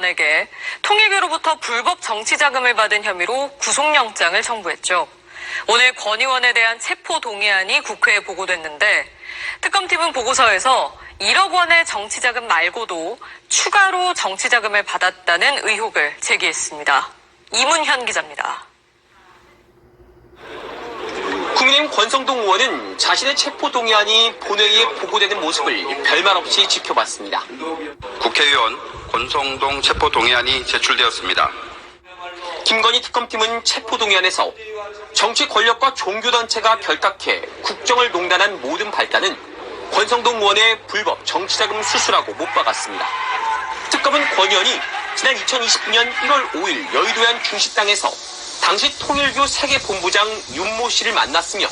의원에게 통일교로부터 불법 정치 자금을 받은 혐의로 구속영장을 청구했죠. 오늘 권 의원에 대한 체포 동의안이 국회에 보고됐는데 특검팀은 보고서에서 1억 원의 정치 자금 말고도 추가로 정치 자금을 받았다는 의혹을 제기했습니다. 이문현 기자입니다. 국민의힘 권성동 의원은 자신의 체포 동의안이 본회의에 보고되는 모습을 별말 없이 지켜봤습니다. 국회의원 권성동 체포 동의안이 제출되었습니다. 김건희 특검팀은 체포 동의안에서 정치 권력과 종교단체가 결탁해 국정을 농단한 모든 발단은 권성동 의원의 불법 정치자금 수수라고 못 박았습니다. 특검은 권 의원이 지난 2029년 1월 5일 여의도의 한 중식당에서 당시 통일교 세계본부장 윤모 씨를 만났으며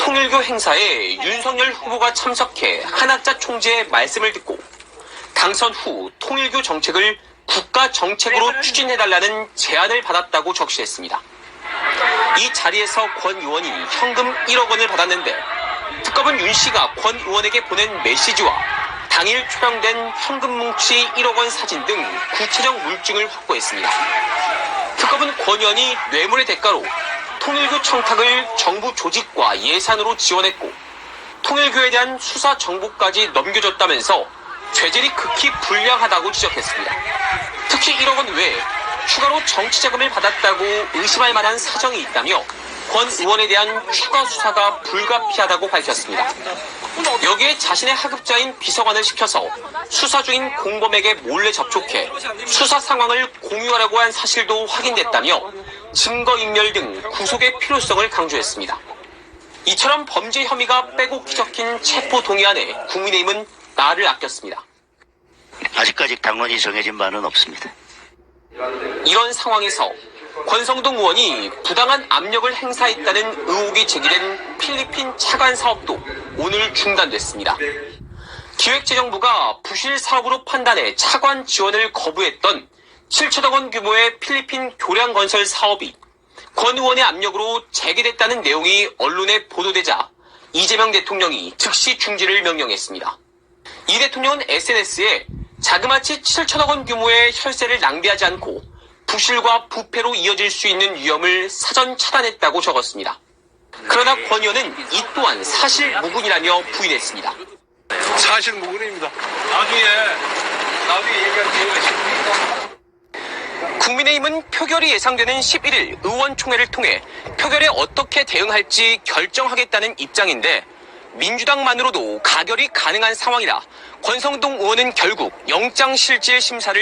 통일교 행사에 윤석열 후보가 참석해 한학자 총재의 말씀을 듣고 당선 후 통일교 정책을 국가 정책으로 추진해달라는 제안을 받았다고 적시했습니다. 이 자리에서 권 의원이 현금 1억 원을 받았는데 특검은 윤 씨가 권 의원에게 보낸 메시지와 당일 촬영된 현금 뭉치 1억 원 사진 등 구체적 물증을 확보했습니다. 특검은 권 의원이 뇌물의 대가로 통일교 청탁을 정부 조직과 예산으로 지원했고 통일교에 대한 수사 정보까지 넘겨줬다면서 죄질이 극히 불량하다고 지적했습니다. 특히 1억 원 외에 추가로 정치 자금을 받았다고 의심할 만한 사정이 있다며 권 의원에 대한 추가 수사가 불가피하다고 밝혔습니다. 여기에 자신의 하급자인 비서관을 시켜서 수사 중인 공범에게 몰래 접촉해 수사 상황을 공유하라고 한 사실도 확인됐다며 증거인멸 등 구속의 필요성을 강조했습니다. 이처럼 범죄 혐의가 빼곡히 적힌 체포 동의안에 국민의힘은 나를 아꼈습니다. 아직까지 당론이 정해진 바는 없습니다. 이런 상황에서 권성동 의원이 부당한 압력을 행사했다는 의혹이 제기된 필리핀 차관 사업도 오늘 중단됐습니다. 기획재정부가 부실 사업으로 판단해 차관 지원을 거부했던 7천억 원 규모의 필리핀 교량 건설 사업이 권 의원의 압력으로 재개됐다는 내용이 언론에 보도되자 이재명 대통령이 즉시 중지를 명령했습니다. 이 대통령은 SNS에 자그마치 7천억 원 규모의 혈세를 낭비하지 않고 부실과 부패로 이어질 수 있는 위험을 사전 차단했다고 적었습니다. 그러나 권 의원은 이 또한 사실 무근이라며 부인했습니다. 사실 무근입니다. 나중에 나중에 얘기할 기회가 있습니다. 국민의힘은 표결이 예상되는 11일 의원총회를 통해 표결에 어떻게 대응할지 결정하겠다는 입장인데 민주당만으로도 가결이 가능한 상황이라 권성동 의원은 결국 영장실질 심사를